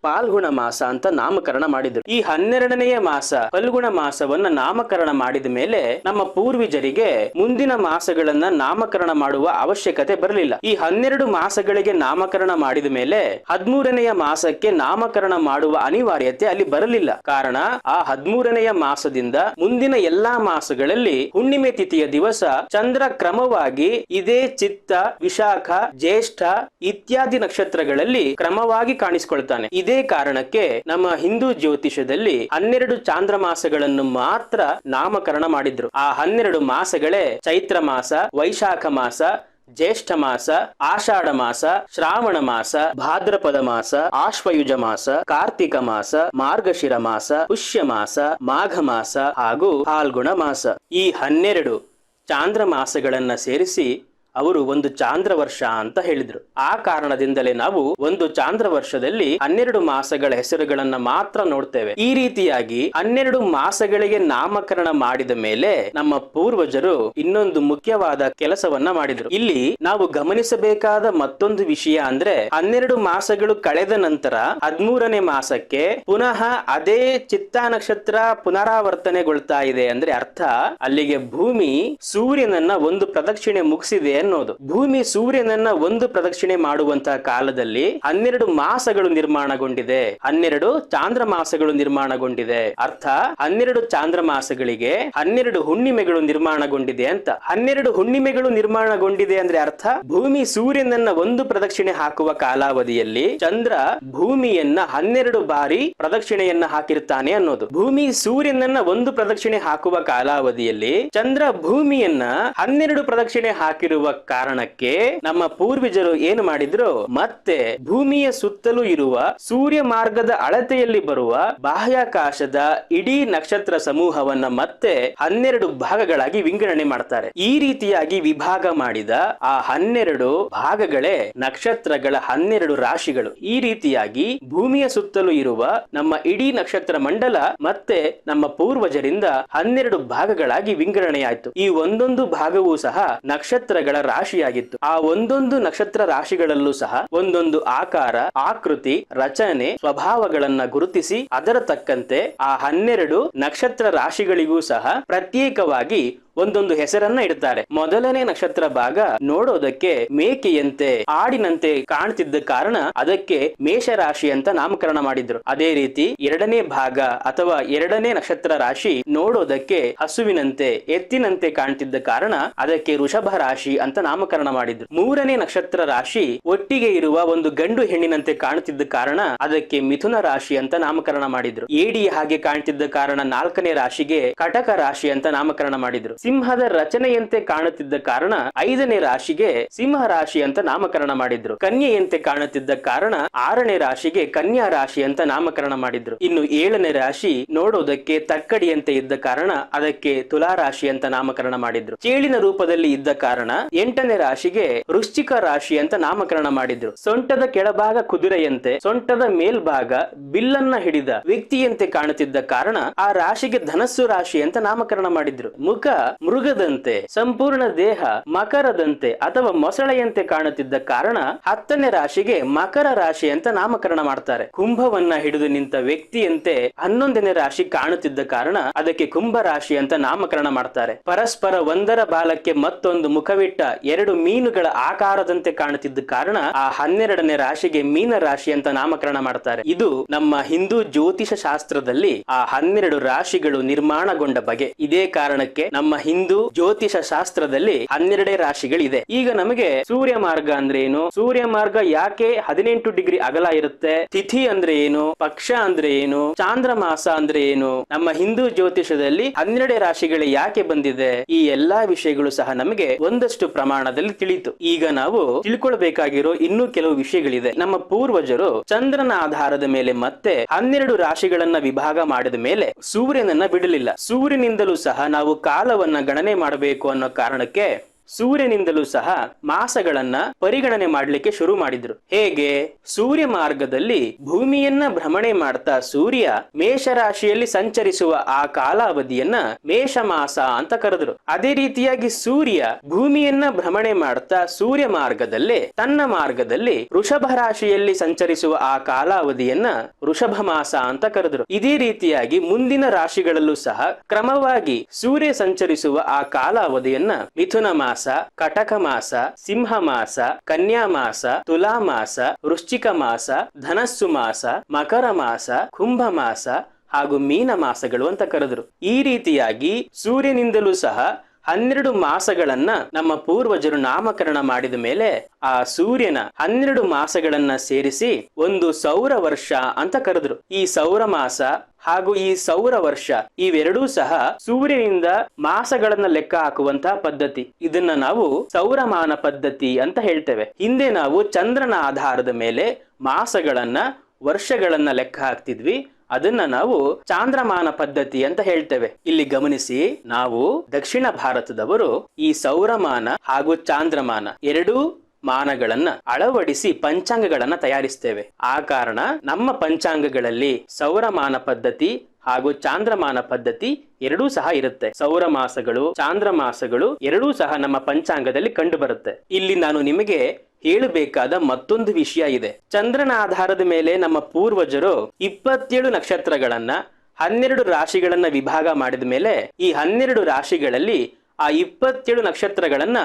ಪಾಲ್ಗುಣ ಮಾಸ ಅಂತ ನಾಮಕರಣ ಮಾಡಿದ್ರು. ಈ ಹನ್ನೆರಡನೆಯ ಮಾಸ ಫಲ್ಗುಣ ಮಾಸವನ್ನ ನಾಮಕರಣ ಮಾಡಿದ ಮೇಲೆ ನಮ್ಮ ಪೂರ್ವಜರಿಗೆ ಮುಂದಿನ ಮಾಸಗಳನ್ನ ನಾಮಕರಣ ಮಾಡುವ ಅವಶ್ಯಕತೆ ಬರಲಿಲ್ಲ. ಈ ಹನ್ನೆರಡು ಮಾಸಗಳಿಗೆ ನಾಮಕರಣ ಮಾಡಿದ ಮೇಲೆ ಹದ್ಮೂರನೆಯ ಮಾಸಕ್ಕೆ ನಾಮಕರಣ ಮಾಡುವ ಅನಿವಾರ್ಯತೆ ಅಲ್ಲಿ ಬರಲಿಲ್ಲ. ಕಾರಣ ಆ ಹದ್ಮೂರನೆಯ ಮಾಸದಿಂದ ಮುಂದಿನ ಎಲ್ಲಾ ಮಾಸಗಳಲ್ಲಿ ಹುಣ್ಣಿಮೆ ತಿಥಿಯ ದಿವಸ ಚಂದ್ರ ಕ್ರಮವಾಗಿ ಇದೇ ಚಿತ್ತ, ವಿಶಾಖ, ಜ್ಯೇಷ್ಠ ಇತ್ಯಾದಿ ನಕ್ಷತ್ರಗಳಲ್ಲಿ ಕ್ರಮವಾಗಿ ಕಾಣಿಸಿಕೊಳ್ತಾನೆ. ಇದೇ ಕಾರಣಕ್ಕೆ ನಮ್ಮ ಹಿಂದೂ ಜ್ಯೋತಿಷದಲ್ಲಿ ಹನ್ನೆರಡು ಚಾಂದ್ರ ಮಾಸಗಳನ್ನು ಮಾತ್ರ ನಾಮಕರಣ ಮಾಡಿದ್ರು. ಆ ಹನ್ನೆರಡು ಮಾಸಗಳೇ ಚೈತ್ರ ಮಾಸ, ವೈಶಾಖ ಮಾಸ, ಜ್ಯೇಷ್ಠ ಮಾಸ, ಆಷಾಢ ಮಾಸ, ಶ್ರಾವಣ ಮಾಸ, ಭಾದ್ರಪದ ಮಾಸ, ಆಶ್ವಯುಜ ಮಾಸ, ಕಾರ್ತಿಕ ಮಾಸ, ಮಾರ್ಗಶಿರ ಮಾಸ, ಪುಷ್ಯ ಮಾಸ, ಮಾಘ ಮಾಸ ಹಾಗೂ ಫಾಲ್ಗುಣ ಮಾಸ. ಈ ಹನ್ನೆರಡು ಚಾಂದ್ರ ಮಾಸಗಳನ್ನ ಸೇರಿಸಿ ಅವರು ಒಂದು ಚಾಂದ್ರ ವರ್ಷ ಅಂತ ಹೇಳಿದ್ರು. ಆ ಕಾರಣದಿಂದಲೇ ನಾವು ಒಂದು ಚಾಂದ್ರ ವರ್ಷದಲ್ಲಿ ಹನ್ನೆರಡು ಮಾಸಗಳ ಹೆಸರುಗಳನ್ನ ಮಾತ್ರ ನೋಡ್ತೇವೆ. ಈ ರೀತಿಯಾಗಿ ಹನ್ನೆರಡು ಮಾಸಗಳಿಗೆ ನಾಮಕರಣ ಮಾಡಿದ ಮೇಲೆ ನಮ್ಮ ಪೂರ್ವಜರು ಇನ್ನೊಂದು ಮುಖ್ಯವಾದ ಕೆಲಸವನ್ನ ಮಾಡಿದ್ರು. ಇಲ್ಲಿ ನಾವು ಗಮನಿಸಬೇಕಾದ ಮತ್ತೊಂದು ವಿಷಯ ಅಂದ್ರೆ ಹನ್ನೆರಡು ಮಾಸಗಳು ಕಳೆದ ನಂತರ ಹದ್ಮೂರನೇ ಮಾಸಕ್ಕೆ ಪುನಃ ಅದೇ ಚಿತ್ತ ನಕ್ಷತ್ರ ಪುನರಾವರ್ತನೆಗೊಳ್ತಾ ಇದೆ ಅಂದ್ರೆ ಅರ್ಥ ಅಲ್ಲಿಗೆ ಭೂಮಿ ಸೂರ್ಯನನ್ನ ಒಂದು ಪ್ರದಕ್ಷಿಣೆ ಮುಗಿಸಿದೆ ಅನ್ನೋದು ಭೂಮಿ ಸೂರ್ಯನನ್ನ ಒಂದು ಪ್ರದಕ್ಷಿಣೆ ಮಾಡುವಂತಹ ಕಾಲದಲ್ಲಿ ಹನ್ನೆರಡು ಮಾಸಗಳು ನಿರ್ಮಾಣಗೊಂಡಿದೆ. ಹನ್ನೆರಡು ಚಾಂದ್ರಮಾಸಗಳು ನಿರ್ಮಾಣಗೊಂಡಿದೆ. ಅರ್ಥ, ಹನ್ನೆರಡು ಚಾಂದ್ರಮಾಸಗಳಿಗೆ ಹನ್ನೆರಡು ಹುಣ್ಣಿಮೆಗಳು ನಿರ್ಮಾಣಗೊಂಡಿದೆ ಅಂತ. ಹನ್ನೆರಡು ಹುಣ್ಣಿಮೆಗಳು ನಿರ್ಮಾಣಗೊಂಡಿದೆ ಅಂದ್ರೆ ಅರ್ಥ, ಭೂಮಿ ಸೂರ್ಯನನ್ನ ಒಂದು ಪ್ರದಕ್ಷಿಣೆ ಹಾಕುವ ಕಾಲಾವಧಿಯಲ್ಲಿ ಚಂದ್ರ ಭೂಮಿಯನ್ನ ಹನ್ನೆರಡು ಬಾರಿ ಪ್ರದಕ್ಷಿಣೆಯನ್ನ ಹಾಕಿರ್ತಾನೆ ಅನ್ನೋದು. ಭೂಮಿ ಸೂರ್ಯನನ್ನ ಒಂದು ಪ್ರದಕ್ಷಿಣೆ ಹಾಕುವ ಕಾಲಾವಧಿಯಲ್ಲಿ ಚಂದ್ರ ಭೂಮಿಯನ್ನ ಹನ್ನೆರಡು ಪ್ರದಕ್ಷಿಣೆ ಹಾಕಿರುವ ಕಾರಣಕ್ಕೆ ನಮ್ಮ ಪೂರ್ವಜರು ಏನು ಮಾಡಿದ್ರು? ಮತ್ತೆ ಭೂಮಿಯ ಸುತ್ತಲೂ ಇರುವ ಸೂರ್ಯ ಮಾರ್ಗದ ಅಳತೆಯಲ್ಲಿ ಬರುವ ಬಾಹ್ಯಾಕಾಶದ ಇಡೀ ನಕ್ಷತ್ರ ಸಮೂಹವನ್ನ ಮತ್ತೆ ಹನ್ನೆರಡು ಭಾಗಗಳಾಗಿ ವಿಂಗಡಣೆ ಮಾಡ್ತಾರೆ. ಈ ರೀತಿಯಾಗಿ ವಿಭಾಗ ಮಾಡಿದ ಆ ಹನ್ನೆರಡು ಭಾಗಗಳೇ ನಕ್ಷತ್ರಗಳ ಹನ್ನೆರಡು ರಾಶಿಗಳು. ಈ ರೀತಿಯಾಗಿ ಭೂಮಿಯ ಸುತ್ತಲೂ ಇರುವ ನಮ್ಮ ಇಡೀ ನಕ್ಷತ್ರ ಮಂಡಲ ಮತ್ತೆ ನಮ್ಮ ಪೂರ್ವಜರಿಂದ ಹನ್ನೆರಡು ಭಾಗಗಳಾಗಿ ವಿಂಗಡಣೆಯಾಯಿತು. ಈ ಒಂದೊಂದು ಭಾಗವೂ ಸಹ ನಕ್ಷತ್ರಗಳ ರಾಶಿಯಾಗಿತ್ತು. ಆ ಒಂದೊಂದು ನಕ್ಷತ್ರ ರಾಶಿಗಳಲ್ಲೂ ಸಹ ಒಂದೊಂದು ಆಕಾರ, ಆಕೃತಿ, ರಚನೆ, ಸ್ವಭಾವಗಳನ್ನ ಗುರುತಿಸಿ ಅದರ ತಕ್ಕಂತೆ ಆ ಹನ್ನೆರಡು ನಕ್ಷತ್ರ ರಾಶಿಗಳಿಗೂ ಸಹ ಪ್ರತ್ಯೇಕವಾಗಿ ಒಂದೊಂದು ಹೆಸರನ್ನ ಇಡುತ್ತಾರೆ. ಮೊದಲನೇ ನಕ್ಷತ್ರ ಭಾಗ ನೋಡೋದಕ್ಕೆ ಮೇಕೆಯಂತೆ ಆಡಿನಂತೆ ಕಾಣ್ತಿದ್ದ ಕಾರಣ ಅದಕ್ಕೆ ಮೇಷರಾಶಿ ಅಂತ ನಾಮಕರಣ ಮಾಡಿದ್ರು. ಅದೇ ರೀತಿ ಎರಡನೇ ಭಾಗ ಅಥವಾ ಎರಡನೇ ನಕ್ಷತ್ರ ರಾಶಿ ನೋಡೋದಕ್ಕೆ ಹಸುವಿನಂತೆ, ಎತ್ತಿನಂತೆ ಕಾಣ್ತಿದ್ದ ಕಾರಣ ಅದಕ್ಕೆ ವೃಷಭ ರಾಶಿ ಅಂತ ನಾಮಕರಣ ಮಾಡಿದ್ರು. ಮೂರನೇ ನಕ್ಷತ್ರ ರಾಶಿ ಒಟ್ಟಿಗೆ ಇರುವ ಒಂದು ಗಂಡು ಹೆಣ್ಣಿನಂತೆ ಕಾಣ್ತಿದ್ದ ಕಾರಣ ಅದಕ್ಕೆ ಮಿಥುನ ರಾಶಿ ಅಂತ ನಾಮಕರಣ ಮಾಡಿದ್ರು. ಏಡಿ ಹಾಗೆ ಕಾಣ್ತಿದ್ದ ಕಾರಣ ನಾಲ್ಕನೇ ರಾಶಿಗೆ ಕಟಕ ರಾಶಿ ಅಂತ ನಾಮಕರಣ ಮಾಡಿದ್ರು. ಸಿಂಹದ ರಚನೆಯಂತೆ ಕಾಣುತ್ತಿದ್ದ ಕಾರಣ ಐದನೇ ರಾಶಿಗೆ ಸಿಂಹ ರಾಶಿ ಅಂತ ನಾಮಕರಣ ಮಾಡಿದ್ರು. ಕನ್ಯೆಯಂತೆ ಕಾಣುತ್ತಿದ್ದ ಕಾರಣ ಆರನೇ ರಾಶಿಗೆ ಕನ್ಯಾ ರಾಶಿ ಅಂತ ನಾಮಕರಣ ಮಾಡಿದ್ರು. ಇನ್ನು ಏಳನೇ ರಾಶಿ ನೋಡೋದಕ್ಕೆ ತಕ್ಕಡಿಯಂತೆ ಇದ್ದ ಕಾರಣ ಅದಕ್ಕೆ ತುಲಾ ರಾಶಿ ಅಂತ ನಾಮಕರಣ ಮಾಡಿದ್ರು. ಚೇಳಿನ ರೂಪದಲ್ಲಿ ಇದ್ದ ಕಾರಣ ಎಂಟನೇ ರಾಶಿಗೆ ವೃಶ್ಚಿಕ ರಾಶಿ ಅಂತ ನಾಮಕರಣ ಮಾಡಿದ್ರು. ಸೊಂಟದ ಕೆಳಭಾಗ ಕುದುರೆಯಂತೆ, ಸೊಂಟದ ಮೇಲ್ಭಾಗ ಬಿಲ್ಲನ್ನ ಹಿಡಿದ ವ್ಯಕ್ತಿಯಂತೆ ಕಾಣುತ್ತಿದ್ದ ಕಾರಣ ಆ ರಾಶಿಗೆ ಧನಸ್ಸು ರಾಶಿ ಅಂತ ನಾಮಕರಣ ಮಾಡಿದ್ರು. ಮುಖ ಮೃಗದಂತೆ, ಸಂಪೂರ್ಣ ದೇಹ ಮಕರದಂತೆ ಅಥವಾ ಮೊಸಳೆಯಂತೆ ಕಾಣುತ್ತಿದ್ದ ಕಾರಣ ಹತ್ತನೇ ರಾಶಿಗೆ ಮಕರ ರಾಶಿ ಅಂತ ನಾಮಕರಣ ಮಾಡ್ತಾರೆ. ಕುಂಭವನ್ನ ಹಿಡಿದು ನಿಂತ ವ್ಯಕ್ತಿಯಂತೆ ಹನ್ನೊಂದನೇ ರಾಶಿ ಕಾಣುತ್ತಿದ್ದ ಕಾರಣ ಅದಕ್ಕೆ ಕುಂಭ ರಾಶಿ ಅಂತ ನಾಮಕರಣ ಮಾಡ್ತಾರೆ. ಪರಸ್ಪರ ಒಂದರ ಬಾಲಕ್ಕೆ ಮತ್ತೊಂದು ಮುಖವಿಟ್ಟ ಎರಡು ಮೀನುಗಳ ಆಕಾರದಂತೆ ಕಾಣುತ್ತಿದ್ದ ಕಾರಣ ಆ ಹನ್ನೆರಡನೇ ರಾಶಿಗೆ ಮೀನ ರಾಶಿ ಅಂತ ನಾಮಕರಣ ಮಾಡ್ತಾರೆ. ಇದು ನಮ್ಮ ಹಿಂದೂ ಜ್ಯೋತಿಷ ಶಾಸ್ತ್ರದಲ್ಲಿ ಆ ಹನ್ನೆರಡು ರಾಶಿಗಳು ನಿರ್ಮಾಣಗೊಂಡ ಬಗೆ. ಇದೇ ಕಾರಣಕ್ಕೆ ನಮ್ಮ ಹಿಂದೂ ಜ್ಯೋತಿಷ ಶಾಸ್ತ್ರದಲ್ಲಿ ಹನ್ನೆರಡೇ ರಾಶಿಗಳಿದೆ. ಈಗ ನಮಗೆ ಸೂರ್ಯ ಮಾರ್ಗ ಅಂದ್ರೆ ಏನು? ಸೂರ್ಯ ಮಾರ್ಗ ಯಾಕೆ ಹದಿನೆಂಟು ಡಿಗ್ರಿ ಅಗಲ ಇರುತ್ತೆ? ತಿಥಿ ಅಂದ್ರೆ ಏನು? ಪಕ್ಷ ಅಂದ್ರೆ ಏನು? ಚಾಂದ್ರಮಾಸ ಅಂದ್ರೆ ಏನು? ನಮ್ಮ ಹಿಂದೂ ಜ್ಯೋತಿಷದಲ್ಲಿ ಹನ್ನೆರಡೇ ರಾಶಿಗಳು ಯಾಕೆ ಬಂದಿದೆ? ಈ ಎಲ್ಲಾ ವಿಷಯಗಳು ಸಹ ನಮಗೆ ಒಂದಷ್ಟು ಪ್ರಮಾಣದಲ್ಲಿ ತಿಳಿತು. ಈಗ ನಾವು ತಿಳ್ಕೊಳ್ಬೇಕಾಗಿರೋ ಇನ್ನೂ ಕೆಲವು ವಿಷಯಗಳಿದೆ. ನಮ್ಮ ಪೂರ್ವಜರು ಚಂದ್ರನ ಆಧಾರದ ಮೇಲೆ ಮತ್ತೆ ಹನ್ನೆರಡು ರಾಶಿಗಳನ್ನ ವಿಭಾಗ ಮಾಡಿದ ಮೇಲೆ ಸೂರ್ಯನನ್ನ ಬಿಡಲಿಲ್ಲ. ಸೂರ್ಯನಿಂದಲೂ ಸಹ ನಾವು ಕಾಲವನ್ನ ಗಣನೆ ಮಾಡಬೇಕು ಅನ್ನೋ ಕಾರಣಕ್ಕೆ ಸೂರ್ಯನಿಂದಲೂ ಸಹ ಮಾಸಗಳನ್ನ ಪರಿಗಣನೆ ಮಾಡಲಿಕ್ಕೆ ಶುರು ಮಾಡಿದ್ರು. ಹೇಗೆ? ಸೂರ್ಯ ಮಾರ್ಗದಲ್ಲಿ ಭೂಮಿಯನ್ನ ಭ್ರಮಣೆ ಮಾಡ್ತಾ ಸೂರ್ಯ ಮೇಷರಾಶಿಯಲ್ಲಿ ಸಂಚರಿಸುವ ಆ ಕಾಲಾವಧಿಯನ್ನ ಮೇಷ ಮಾಸ ಅಂತ ಕರೆದ್ರು. ಅದೇ ರೀತಿಯಾಗಿ ಸೂರ್ಯ ಭೂಮಿಯನ್ನ ಭ್ರಮಣೆ ಮಾಡ್ತಾ ಸೂರ್ಯ ಮಾರ್ಗದಲ್ಲೇ ತನ್ನ ಮಾರ್ಗದಲ್ಲಿ ವೃಷಭ ರಾಶಿಯಲ್ಲಿ ಸಂಚರಿಸುವ ಆ ಕಾಲಾವಧಿಯನ್ನ ವೃಷಭ ಮಾಸ ಅಂತ ಕರೆದ್ರು. ಇದೇ ರೀತಿಯಾಗಿ ಮುಂದಿನ ರಾಶಿಗಳಲ್ಲೂ ಸಹ ಕ್ರಮವಾಗಿ ಸೂರ್ಯ ಸಂಚರಿಸುವ ಆ ಕಾಲಾವಧಿಯನ್ನ ಮಿಥುನ ಮಾಸ ಕಟಕ ಮಾಸ, ಸಿಂಹ ಮಾಸ, ಕನ್ಯಾ ಮಾಸ, ತುಲಾ ಮಾಸ, ವೃಶ್ಚಿಕ ಮಾಸ, ಧನಸ್ಸು ಮಾಸ, ಮಕರ ಮಾಸ, ಕುಂಭ ಮಾಸ ಹಾಗೂ ಮೀನ ಮಾಸಗಳು ಅಂತ ಕರೆದರು. ಈ ರೀತಿಯಾಗಿ ಸೂರ್ಯನಿಂದಲೂ ಸಹ ಹನ್ನೆರಡು ಮಾಸಗಳನ್ನ ನಮ್ಮ ಪೂರ್ವಜರು ನಾಮಕರಣ ಮಾಡಿದ ಮೇಲೆ ಆ ಸೂರ್ಯನ ಹನ್ನೆರಡು ಮಾಸಗಳನ್ನ ಸೇರಿಸಿ ಒಂದು ಸೌರ ವರ್ಷ ಅಂತ ಕರೆದ್ರು. ಈ ಸೌರ ಮಾಸ ಹಾಗೂ ಈ ಸೌರ ವರ್ಷ ಇವೆರಡೂ ಸಹ ಸೂರ್ಯನಿಂದ ಮಾಸಗಳನ್ನ ಲೆಕ್ಕ ಹಾಕುವಂತಹ ಪದ್ಧತಿ. ಇದನ್ನ ನಾವು ಸೌರಮಾನ ಪದ್ಧತಿ ಅಂತ ಹೇಳ್ತೇವೆ. ಹಿಂದೆ ನಾವು ಚಂದ್ರನ ಆಧಾರದ ಮೇಲೆ ಮಾಸಗಳನ್ನ ವರ್ಷಗಳನ್ನ ಲೆಕ್ಕ ಹಾಕ್ತಿದ್ವಿ. ಅದನ್ನ ನಾವು ಚಾಂದ್ರಮಾನ ಪದ್ಧತಿ ಅಂತ ಹೇಳ್ತೇವೆ. ಇಲ್ಲಿ ಗಮನಿಸಿ, ನಾವು ದಕ್ಷಿಣ ಭಾರತದವರು ಈ ಸೌರಮಾನ ಹಾಗೂ ಚಾಂದ್ರಮಾನ ಎರಡೂ ಮಾನಗಳನ್ನ ಅಳವಡಿಸಿ ಪಂಚಾಂಗಗಳನ್ನ ತಯಾರಿಸ್ತೇವೆ. ಆ ಕಾರಣ ನಮ್ಮ ಪಂಚಾಂಗಗಳಲ್ಲಿ ಸೌರಮಾನ ಪದ್ಧತಿ ಹಾಗೂ ಚಾಂದ್ರಮಾನ ಪದ್ಧತಿ ಎರಡೂ ಸಹ ಇರುತ್ತೆ. ಸೌರ ಮಾಸಗಳು ಚಾಂದ್ರ ಮಾಸಗಳು ಎರಡೂ ಸಹ ನಮ್ಮ ಪಂಚಾಂಗದಲ್ಲಿ ಕಂಡು ಬರುತ್ತೆ ಇಲ್ಲಿ ನಾನು ನಿಮಗೆ ಹೇಳಬೇಕಾದ ಮತ್ತೊಂದು ವಿಷಯ ಇದೆ. ಚಂದ್ರನ ಆಧಾರದ ಮೇಲೆ ನಮ್ಮ ಪೂರ್ವಜರು ಇಪ್ಪತ್ತೇಳು ನಕ್ಷತ್ರಗಳನ್ನ, ಹನ್ನೆರಡು ರಾಶಿಗಳನ್ನ ವಿಭಾಗ ಮಾಡಿದ ಮೇಲೆ ಈ ಹನ್ನೆರಡು ರಾಶಿಗಳಲ್ಲಿ ಆ ಇಪ್ಪತ್ತೇಳು ನಕ್ಷತ್ರಗಳನ್ನ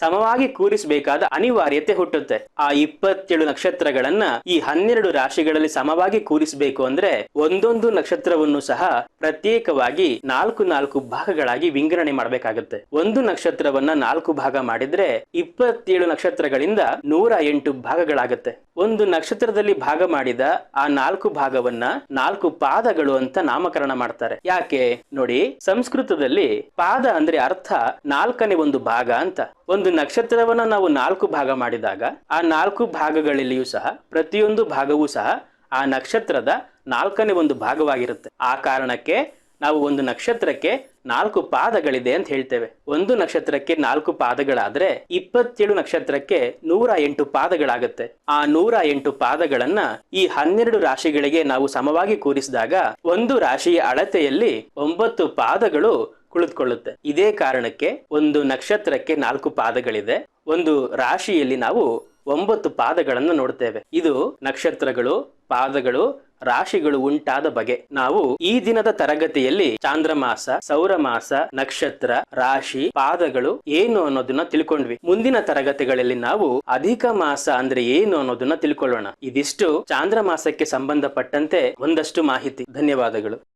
ಸಮವಾಗಿ ಕೂರಿಸಬೇಕಾದ ಅನಿವಾರ್ಯತೆ ಹುಟ್ಟುತ್ತೆ. ಆ ಇಪ್ಪತ್ತೇಳು ನಕ್ಷತ್ರಗಳನ್ನ ಈ ಹನ್ನೆರಡು ರಾಶಿಗಳಲ್ಲಿ ಸಮವಾಗಿ ಕೂರಿಸಬೇಕು ಅಂದ್ರೆ ಒಂದೊಂದು ನಕ್ಷತ್ರವನ್ನು ಸಹ ಪ್ರತ್ಯೇಕವಾಗಿ ನಾಲ್ಕು ನಾಲ್ಕು ಭಾಗಗಳಾಗಿ ವಿಂಗಡಣೆ ಮಾಡಬೇಕಾಗುತ್ತೆ. ಒಂದು ನಕ್ಷತ್ರವನ್ನ ನಾಲ್ಕು ಭಾಗ ಮಾಡಿದ್ರೆ ಇಪ್ಪತ್ತೇಳು ನಕ್ಷತ್ರಗಳಿಂದ ನೂರ ಎಂಟು ಭಾಗಗಳಾಗುತ್ತೆ. ಒಂದು ನಕ್ಷತ್ರದಲ್ಲಿ ಭಾಗ ಮಾಡಿದ ಆ ನಾಲ್ಕು ಭಾಗವನ್ನ ನಾಲ್ಕು ಪಾದಗಳು ಅಂತ ನಾಮಕರಣ ಮಾಡ್ತಾರೆ. ಯಾಕೆ? ನೋಡಿ, ಸಂಸ್ಕೃತದಲ್ಲಿ ಪಾದ ಅಂದ್ರೆ ಅರ್ಥ ನಾಲ್ಕನೇ ಒಂದು ಭಾಗ ಅಂತ. ಒಂದು ನಕ್ಷತ್ರವನ್ನ ನಾವು ನಾಲ್ಕು ಭಾಗ ಮಾಡಿದಾಗ, ಆ ನಾಲ್ಕು ಭಾಗಗಳಲ್ಲಿಯೂ ಸಹ, ಪ್ರತಿಯೊಂದು ಭಾಗವೂ ಸಹ, ಆ ನಕ್ಷತ್ರದ ನಾಲ್ಕನೇ ಒಂದು ಭಾಗವಾಗಿರುತ್ತೆ. ಆ ಕಾರಣಕ್ಕೆ ನಾವು ಒಂದು ನಕ್ಷತ್ರಕ್ಕೆ ನಾಲ್ಕು ಪಾದಗಳಿದೆ ಅಂತ ಹೇಳ್ತೇವೆ. ಒಂದು ನಕ್ಷತ್ರಕ್ಕೆ ನಾಲ್ಕು ಪಾದಗಳಾದ್ರೆ ಇಪ್ಪತ್ತೇಳು ನಕ್ಷತ್ರಕ್ಕೆ ನೂರ ಎಂಟು ಪಾದಗಳಾಗುತ್ತೆ. ಆ ನೂರ ಎಂಟು ಪಾದಗಳನ್ನ ಈ ಹನ್ನೆರಡು ರಾಶಿಗಳಿಗೆ ನಾವು ಸಮವಾಗಿ ಕೂರಿಸಿದಾಗ, ಒಂದು ರಾಶಿಯ ಅಳತೆಯಲ್ಲಿ ಒಂಬತ್ತು ಪಾದಗಳು ಕುಳಿತುಕೊಳ್ಳುತ್ತೆ. ಇದೇ ಕಾರಣಕ್ಕೆ ಒಂದು ನಕ್ಷತ್ರಕ್ಕೆ ನಾಲ್ಕು ಪಾದಗಳಿದೆ. ಒಂದು ರಾಶಿಯಲ್ಲಿ ನಾವು ಒಂಬತ್ತು ಪಾದಗಳನ್ನು ನೋಡ್ತೇವೆ. ಇದು ನಕ್ಷತ್ರಗಳು, ಪಾದಗಳು, ರಾಶಿಗಳು ಉಂಟಾದ ಬಗೆ. ನಾವು ಈ ದಿನದ ತರಗತಿಯಲ್ಲಿ ಚಾಂದ್ರಮಾಸ, ಸೌರಮಾಸ, ನಕ್ಷತ್ರ, ರಾಶಿ, ಪಾದಗಳು ಏನು ಅನ್ನೋದನ್ನ ತಿಳ್ಕೊಂಡ್ವಿ. ಮುಂದಿನ ತರಗತಿಗಳಲ್ಲಿ ನಾವು ಅಧಿಕ ಮಾಸ ಅಂದ್ರೆ ಏನು ಅನ್ನೋದನ್ನ ತಿಳ್ಕೊಳ್ಳೋಣ. ಇದಿಷ್ಟು ಚಾಂದ್ರಮಾಸಕ್ಕೆ ಸಂಬಂಧಪಟ್ಟಂತೆ ಒಂದಷ್ಟು ಮಾಹಿತಿ. ಧನ್ಯವಾದಗಳು.